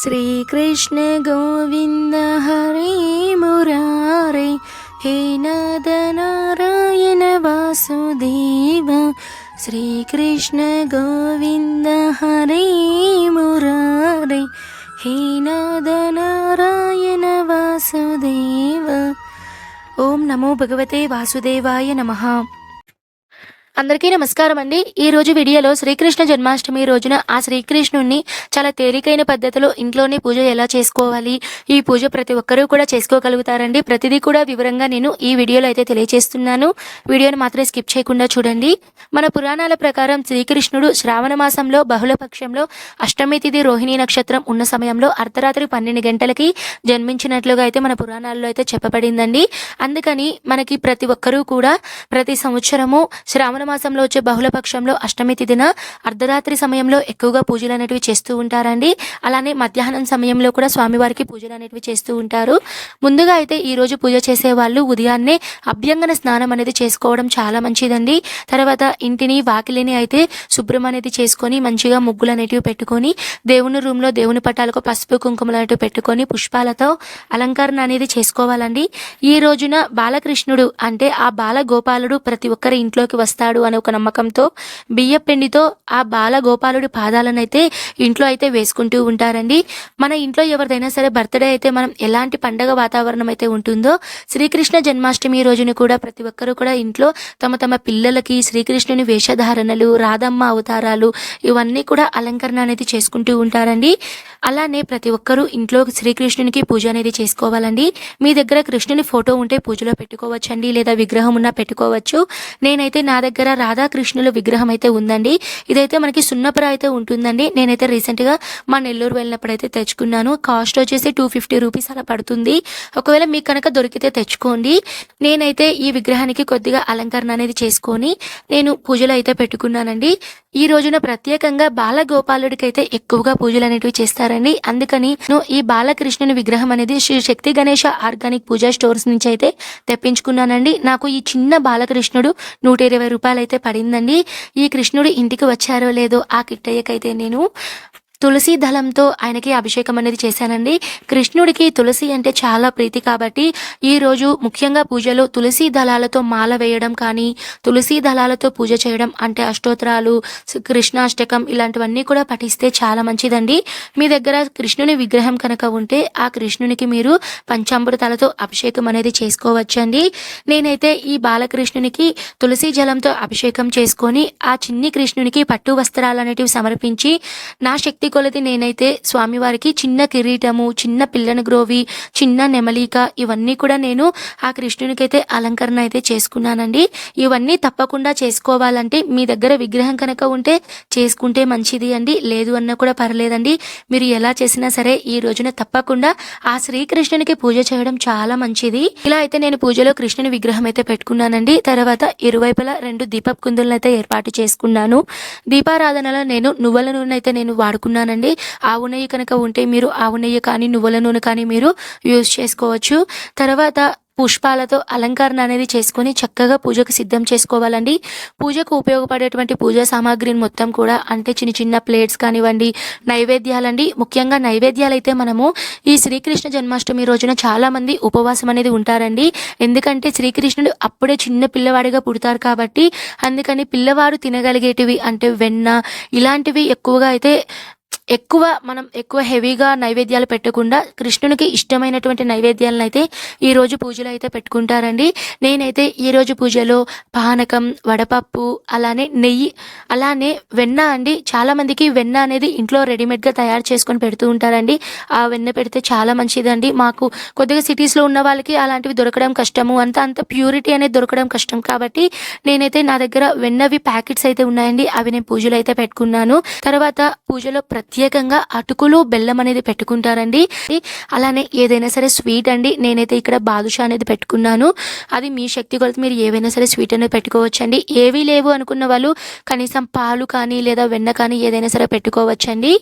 श्रीकृष्णगोविन्दहरि मुरारै हीनदनारायणवासुदेव श्रीकृष्णगोविन्दहरे हे हीनदनारायण वासुदेव। ॐ नमो भगवते वासुदेवाय नमः। అందరికీ నమస్కారం అండి. ఈ రోజు వీడియోలో శ్రీకృష్ణ జన్మాష్టమి రోజున ఆ శ్రీకృష్ణుణ్ణి చాలా తేలికైన పద్ధతిలో ఇంట్లోనే పూజ ఎలా చేసుకోవాలి? ఈ పూజ ప్రతి ఒక్కరూ కూడా చేసుకోగలుగుతారండి. ప్రతిదీ కూడా వివరంగా నేను ఈ వీడియోలో అయితే తెలియజేస్తున్నాను వీడియోని మాత్రం స్కిప్ చేయకుండా చూడండి. మన పురాణాల ప్రకారం శ్రీకృష్ణుడు శ్రావణ మాసంలో బహుళపక్షంలో అష్టమి తిథి రోహిణి నక్షత్రం ఉన్న సమయంలో అర్ధరాత్రి పన్నెండు గంటలకి జన్మించినట్లుగా అయితే మన పురాణాల్లో అయితే చెప్పబడిందండి. అందుకని మనకి ప్రతి ఒక్కరూ కూడా ప్రతి సంవత్సరము శ్రావణ మాసంలో వచ్చే బహుళపక్షంలో అష్టమి తిథిన అర్ధరాత్రి సమయంలో ఎక్కువగా పూజలు అనేటివి చేస్తూ ఉంటారండి. అలానే మధ్యాహ్నం సమయంలో కూడా స్వామివారికి పూజలు అనేటివి చేస్తూ ఉంటారు. ముందుగా అయితే ఈ రోజు పూజ చేసే వాళ్ళు ఉదయాన్నే అభ్యంగన స్నానం అనేది చేసుకోవడం చాలా మంచిదండి. తర్వాత ఇంటిని వాకిలిని అయితే శుభ్రం అనేది చేసుకొని మంచిగా ముగ్గులు అనేటివి పెట్టుకొని దేవుని రూమ్లో దేవుని పటాలకు పసుపు కుంకుమలు అనేటివి పెట్టుకొని పుష్పాలతో అలంకరణ అనేది చేసుకోవాలండి. ఈ రోజున బాలకృష్ణుడు అంటే ఆ బాల గోపాలుడు ప్రతి ఒక్కరి ఇంట్లోకి వస్తాడు. అనే ఒక నమ్మకంతో బియ్య పిండితో ఆ బాల గోపాలుడి పాదాలను అయితే ఇంట్లో అయితే వేసుకుంటూ ఉంటారండి. మన ఇంట్లో ఎవరిదైనా సరే బర్త్డే అయితే మనం ఎలాంటి పండగ వాతావరణం అయితే ఉంటుందో శ్రీకృష్ణ జన్మాష్టమి రోజున కూడా ప్రతి ఒక్కరూ కూడా ఇంట్లో తమ తమ పిల్లలకి శ్రీకృష్ణుని వేషధారణలు రాధమ్మ అవతారాలు ఇవన్నీ కూడా అలంకరణ అనేది చేసుకుంటూ ఉంటారండి. అలానే ప్రతి ఒక్కరూ ఇంట్లో శ్రీకృష్ణునికి పూజ అనేది చేసుకోవాలండి. మీ దగ్గర కృష్ణుని ఫోటో ఉంటే పూజలో పెట్టుకోవచ్చండి లేదా విగ్రహం ఉన్నా పెట్టుకోవచ్చు. నేనైతే నా దగ్గర రాధాకృష్ణుల విగ్రహం అయితే ఉందండి. ఇదైతే మనకి సున్నపుర అయితే ఉంటుందండి. నేనైతే రీసెంట్గా మా నెల్లూరు వెళ్ళినప్పుడు అయితే తెచ్చుకున్నాను. కాస్ట్ వచ్చేసి టూ ఫిఫ్టీ రూపీస్ అలా పడుతుంది. ఒకవేళ మీకు కనుక దొరికితే తెచ్చుకోండి. నేనైతే ఈ విగ్రహానికి కొద్దిగా అలంకరణ అనేది చేసుకొని నేను పూజలు అయితే పెట్టుకున్నానండి. ఈ రోజున ప్రత్యేకంగా బాలగోపాలుడికి అయితే ఎక్కువగా పూజలు అనేటివి చేస్తారండి. అందుకని నేను ఈ బాలకృష్ణుని విగ్రహం అనేది శ్రీ శక్తి గణేష ఆర్గానిక్ పూజా స్టోర్స్ నుంచి అయితే తెప్పించుకున్నానండి. నాకు ఈ చిన్న బాలకృష్ణుడు నూట ఇరవై రూపాయలు అయితే పడిందండి. ఈ కృష్ణుడు ఇంటికి వచ్చారో లేదో ఆ కిట్టయ్యకైతే నేను తులసి దళంతో ఆయనకి అభిషేకం అనేది చేశానండి. కృష్ణుడికి తులసి అంటే చాలా ప్రీతి కాబట్టి ఈ రోజు ముఖ్యంగా పూజలో తులసి దళాలతో మాల వేయడం కానీ తులసి దళాలతో పూజ చేయడం అంటే అష్టోత్తరాలు కృష్ణాష్టకం ఇలాంటివన్నీ కూడా పఠిస్తే చాలా మంచిదండి. మీ దగ్గర కృష్ణుని విగ్రహం కనుక ఉంటే ఆ కృష్ణునికి మీరు పంచామృతాలతో అభిషేకం అనేది చేసుకోవచ్చండి. నేనైతే ఈ బాలకృష్ణునికి తులసి జలంతో అభిషేకం చేసుకొని ఆ చిన్ని కృష్ణునికి పట్టు వస్త్రాలు అనేటివి సమర్పించి నా శక్తి కొలది నేనైతే స్వామివారికి చిన్న కిరీటము చిన్న పిల్లని గ్రోవి చిన్న నెమలిక ఇవన్నీ కూడా నేను ఆ కృష్ణునికి అయితే అలంకరణ అయితే చేసుకున్నానండి. ఇవన్నీ తప్పకుండా చేసుకోవాలంటే మీ దగ్గర విగ్రహం కనుక ఉంటే చేసుకుంటే మంచిది అండి. లేదు అన్నా కూడా పర్లేదండి. మీరు ఎలా చేసినా సరే ఈ రోజున తప్పకుండా ఆ శ్రీకృష్ణునికి పూజ చేయడం చాలా మంచిది. ఇలా అయితే నేను పూజలో కృష్ణుని విగ్రహం అయితే పెట్టుకున్నానండి. తర్వాత ఇరువైపులా రెండు దీపపు కుందులను అయితే ఏర్పాటు చేసుకున్నాను. దీపారాధనలో నేను నువ్వుల నూనె అయితే నేను వాడుకున్నాను. వాడుకున్నానండి ఆవు నెయ్యి కనుక ఉంటే మీరు ఆవు నెయ్యి కానీ నువ్వుల నూనె కానీ మీరు యూజ్ చేసుకోవచ్చు. తర్వాత పుష్పాలతో అలంకరణ అనేది చేసుకొని చక్కగా పూజకు సిద్ధం చేసుకోవాలండి. పూజకు ఉపయోగపడేటువంటి పూజా సామాగ్రిని మొత్తం కూడా అంటే చిన్న చిన్న ప్లేట్స్ కానివ్వండి నైవేద్యాలండి. ముఖ్యంగా నైవేద్యాలు అయితే మనము ఈ శ్రీకృష్ణ జన్మాష్టమి రోజున చాలామంది ఉపవాసం అనేది ఉంటారండి. ఎందుకంటే శ్రీకృష్ణుడు అప్పుడే చిన్న పిల్లవాడిగా పుడతారు కాబట్టి అందుకని పిల్లవాడు తినగలిగేటివి అంటే వెన్న ఇలాంటివి ఎక్కువగా అయితే ఎక్కువ మనం ఎక్కువ హెవీగా నైవేద్యాలు పెట్టకుండా కృష్ణునికి ఇష్టమైనటువంటి నైవేద్యాలను అయితే ఈరోజు పూజలు పూజలో అయితే పెట్టుకుంటారండి. నేనైతే ఈ రోజు పూజలో పానకం వడపప్పు అలానే నెయ్యి అలానే వెన్న అండి. చాలామందికి వెన్న అనేది ఇంట్లో రెడీమేడ్గా తయారు చేసుకొని పెడుతూ ఉంటారండి. ఆ వెన్న పెడితే చాలా మంచిదండి. మాకు కొద్దిగా సిటీస్లో ఉన్న వాళ్ళకి అలాంటివి దొరకడం కష్టము. అంత అంత ప్యూరిటీ అనేది దొరకడం కష్టం కాబట్టి నేనైతే నా దగ్గర వెన్నవి ప్యాకెట్స్ అయితే ఉన్నాయండి. అవి నేను పూజలు అయితే పెట్టుకున్నాను. తర్వాత పూజలో ప్రత్యేకంగా అటుకులు బెల్లం అనేది పెట్టుకుంటారండి. అలానే ఏదైనా సరే స్వీట్ అండి నేనైతే ఇక్కడ బాదుషా అనేది పెట్టుకున్నాను. అది మీ శక్తి కొలత మీరు ఏవైనా సరే స్వీట్ అనేది పెట్టుకోవచ్చండి. ఏవీ లేవు అనుకున్న వాళ్ళు కనీసం పాలు కానీ లేదా వెన్న కానీ ఏదైనా సరే పెట్టుకోవచ్చండి.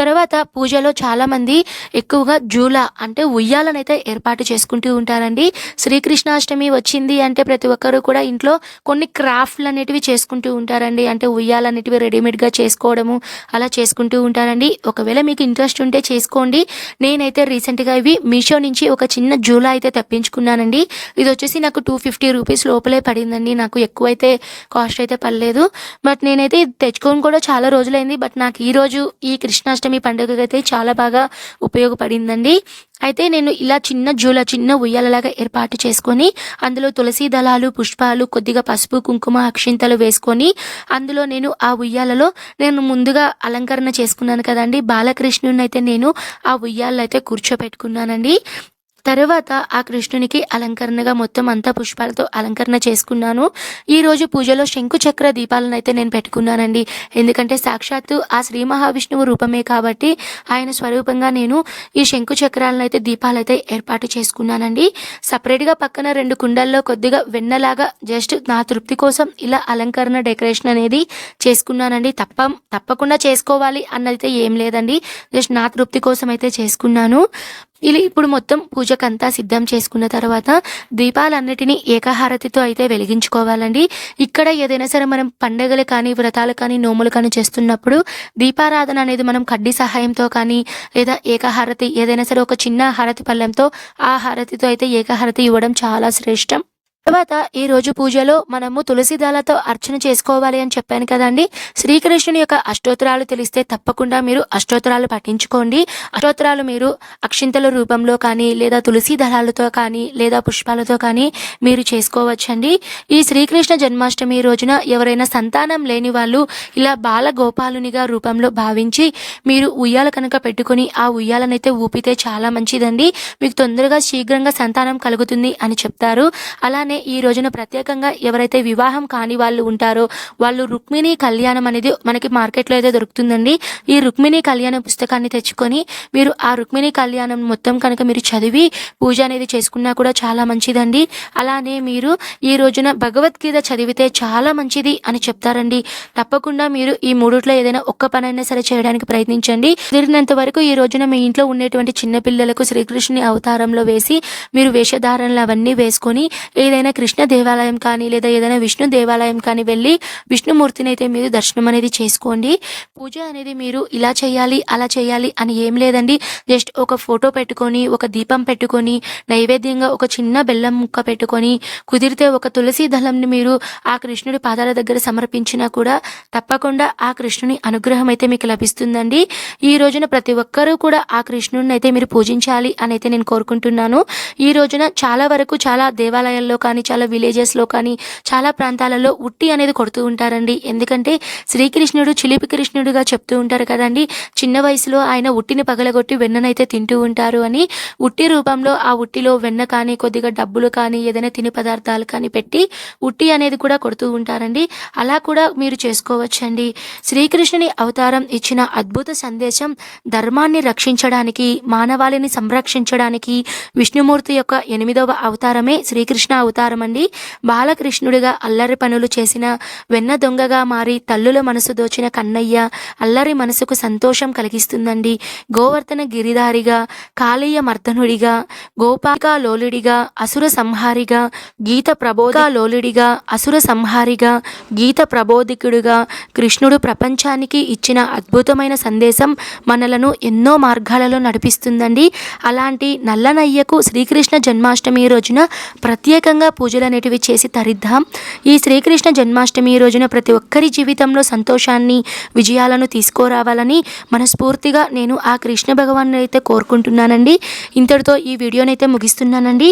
తర్వాత పూజలో చాలామంది ఎక్కువగా జూలా అంటే ఉయ్యాలనైతే ఏర్పాటు చేసుకుంటూ ఉంటారండి. శ్రీకృష్ణాష్టమి వచ్చింది అంటే ప్రతి ఒక్కరు కూడా ఇంట్లో కొన్ని క్రాఫ్ట్లు అనేటివి చేసుకుంటూ ఉంటారండి. అంటే ఉయ్యాలనేటివి రెడీమేడ్గా చేసుకోవడము అలా చేసుకుంటూ ఉంటారు చూపిస్తున్నానండి ఒకవేళ మీకు ఇంట్రెస్ట్ ఉంటే చేసుకోండి. నేనైతే రీసెంట్గా ఇవి మీషో నుంచి ఒక చిన్న జూలా అయితే తెప్పించుకున్నానండి. ఇది వచ్చేసి నాకు టూ ఫిఫ్టీ రూపీస్ లోపలే పడిందండి. నాకు ఎక్కువైతే కాస్ట్ అయితే పడలేదు. బట్ నేనైతే ఇది తెచ్చుకొని కూడా చాలా రోజులైంది. బట్ నాకు ఈరోజు ఈ కృష్ణాష్టమి పండుగకి అయితే చాలా బాగా ఉపయోగపడిందండి. అయితే నేను ఇలా చిన్న జూల చిన్న ఉయ్యాలలాగా ఏర్పాటు చేసుకొని అందులో తులసి దళాలు పుష్పాలు కొద్దిగా పసుపు కుంకుమ అక్షింతలు వేసుకొని అందులో నేను ఆ ఉయ్యాలలో నేను ముందుగా అలంకరణ చేసుకున్నాను కదండి. బాలకృష్ణుని అయితే నేను ఆ ఉయ్యాలలో అయితే కూర్చోపెట్టుకున్నానండి. తర్వాత ఆ కృష్ణునికి అలంకరణగా మొత్తం అంతా పుష్పాలతో అలంకరణ చేసుకున్నాను. ఈరోజు పూజలో శంకుచక్ర దీపాలను అయితే నేను పెట్టుకున్నానండి. ఎందుకంటే సాక్షాత్తు ఆ శ్రీ మహావిష్ణువు రూపమే కాబట్టి ఆయన స్వరూపంగా నేను ఈ శంకు చక్రాలను అయితే దీపాలు అయితే ఏర్పాటు చేసుకున్నానండి. సపరేట్గా పక్కన రెండు కుండల్లో కొద్దిగా వెన్నలాగా జస్ట్ నా తృప్తి కోసం ఇలా అలంకరణ డెకరేషన్ అనేది చేసుకున్నానండి. తప్ప తప్పకుండా చేసుకోవాలి అన్నదైతే ఏం లేదండి. జస్ట్ నా తృప్తి కోసం అయితే చేసుకున్నాను. ఇలా ఇప్పుడు మొత్తం పూజకంతా సిద్ధం చేసుకున్న తర్వాత దీపాలన్నిటినీ ఏకహారతితో అయితే వెలిగించుకోవాలండి. ఇక్కడ ఏదైనా సరే మనం పండగలు కానీ వ్రతాలు కానీ నోములు కానీ చేస్తున్నప్పుడు దీపారాధన అనేది మనం కడ్డీ సహాయంతో కానీ లేదా ఏకహారతి ఏదైనా సరే ఒక చిన్న హారతి పళ్ళెంతో ఆ హారతితో అయితే ఏకహారతి ఇవ్వడం చాలా శ్రేష్టం. తర్వాత ఈ రోజు పూజలో మనము తులసి దళతో అర్చన చేసుకోవాలి అని చెప్పాను కదండి. శ్రీకృష్ణుని యొక్క అష్టోత్తరాలు తెలిస్తే తప్పకుండా మీరు అష్టోత్తరాలు పఠించుకోండి. అష్టోత్తరాలు మీరు అక్షింతల రూపంలో కానీ లేదా తులసి దళాలతో కానీ లేదా పుష్పాలతో కానీ మీరు చేసుకోవచ్చండి. ఈ శ్రీకృష్ణ జన్మాష్టమి రోజున ఎవరైనా సంతానం లేని వాళ్ళు ఇలా బాల గోపాలునిగా రూపంలో భావించి మీరు ఉయ్యాల కనుక పెట్టుకుని ఆ ఉయ్యాలనైతే ఊపితే చాలా మంచిదండి. మీకు తొందరగా శీఘ్రంగా సంతానం కలుగుతుంది అని చెప్తారు. అలా అలానే ఈ రోజున ప్రత్యేకంగా ఎవరైతే వివాహం కాని వాళ్ళు ఉంటారో వాళ్ళు రుక్మిణి కళ్యాణం అనేది మనకి మార్కెట్లో అయితే దొరుకుతుందండి. ఈ రుక్మిణి కళ్యాణ పుస్తకాన్ని తెచ్చుకొని మీరు ఆ రుక్మిణి కళ్యాణం మొత్తం కనుక మీరు చదివి పూజ అనేది చేసుకున్నా కూడా చాలా మంచిదండి. అలానే మీరు ఈ రోజున భగవద్గీత చదివితే చాలా మంచిది అని చెప్తారండి. తప్పకుండా మీరు ఈ మూడుట్లో ఏదైనా ఒక్క పనైనా సరే చేయడానికి ప్రయత్నించండి. కుదిరినంత వరకు ఈ రోజున మీ ఇంట్లో ఉండేటువంటి చిన్న పిల్లలకు శ్రీకృష్ణుని అవతారంలో వేసి మీరు వేషధారణలు అవన్నీ వేసుకొని ఏదైనా కృష్ణ దేవాలయం కానీ లేదా ఏదైనా విష్ణు దేవాలయం కానీ వెళ్ళి విష్ణుమూర్తిని అయితే మీరు దర్శనం అనేది చేసుకోండి. పూజ అనేది మీరు ఇలా చేయాలి అలా చేయాలి అని ఏం లేదండి. జస్ట్ ఒక ఫోటో పెట్టుకొని ఒక దీపం పెట్టుకొని నైవేద్యంగా ఒక చిన్న బెల్లం ముక్క పెట్టుకొని కుదిరితే ఒక తులసి దళంని మీరు ఆ కృష్ణుడి పాదాల దగ్గర సమర్పించినా కూడా తప్పకుండా ఆ కృష్ణుని అనుగ్రహం అయితే మీకు లభిస్తుందండి. ఈ రోజున ప్రతి ఒక్కరూ కూడా ఆ కృష్ణుడిని అయితే మీరు పూజించాలి అని అయితే నేను కోరుకుంటున్నాను. ఈ రోజున చాలా వరకు చాలా దేవాలయాల్లో కానీ చాలా విలేజెస్లో కానీ చాలా ప్రాంతాలలో ఉట్టి అనేది కొడుతూ ఉంటారండి. ఎందుకంటే శ్రీకృష్ణుడు చిలిపి కృష్ణుడుగా చెప్తూ ఉంటారు కదండి చిన్న వయసులో ఆయన ఉట్టిని పగలగొట్టి వెన్ననైతే తింటూ ఉంటారు అని. ఉట్టి రూపంలో ఆ ఉట్టిలో వెన్న కానీ కొద్దిగా డబ్బులు కానీ ఏదైనా తినే పదార్థాలు కానీ పెట్టి ఉట్టి అనేది కూడా కొడుతూ ఉంటారండి. అలా కూడా మీరు చేసుకోవచ్చండి. శ్రీకృష్ణుని అవతారం ఇచ్చిన అద్భుత సందేశం ధర్మాన్ని రక్షించడానికి మానవాళిని సంరక్షించడానికి విష్ణుమూర్తి యొక్క ఎనిమిదవ అవతారమే శ్రీకృష్ణ అవతారం. అండి బాలకృష్ణుడిగా అల్లరి పనులు చేసిన వెన్న దొంగగా మారి తల్లుల మనసు దోచిన కన్నయ్య అల్లరి మనసుకు సంతోషం కలిగిస్తుందండి. గోవర్ధన గిరిధారిగా కాళీయ మర్దనుడిగా గోపాక లోలుడిగా అసుర సంహారిగా గీత ప్రబోధ లోలుడిగా అసుర సంహారిగా గీత ప్రబోధికుడుగా కృష్ణుడు ప్రపంచానికి ఇచ్చిన అద్భుతమైన సందేశం మనలను ఎన్నో మార్గాలలో నడిపిస్తుందండి. అలాంటి నల్లనయ్యకు శ్రీకృష్ణ జన్మాష్టమి రోజున ప్రత్యేకంగా పూజలు అనేటివి చేసి తరిద్దాం. ఈ శ్రీకృష్ణ జన్మాష్టమి రోజున ప్రతి ఒక్కరి జీవితంలో సంతోషాన్ని విజయాలను తీసుకురావాలని మనస్ఫూర్తిగా నేను ఆ కృష్ణ భగవాన్ అయితే కోరుకుంటున్నానండి. ఇంతటితో ఈ వీడియోనైతే ముగిస్తున్నానండి.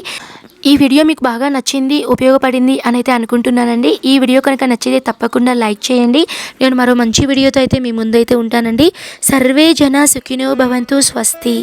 ఈ వీడియో మీకు బాగా నచ్చింది ఉపయోగపడింది అని అయితే అనుకుంటున్నానండి. ఈ వీడియో కనుక నచ్చితే తప్పకుండా లైక్ చేయండి. నేను మరో మంచి వీడియోతో అయితే మీ ముందైతే ఉంటానండి. సర్వే జన సుఖినో భవంతు స్వస్తి.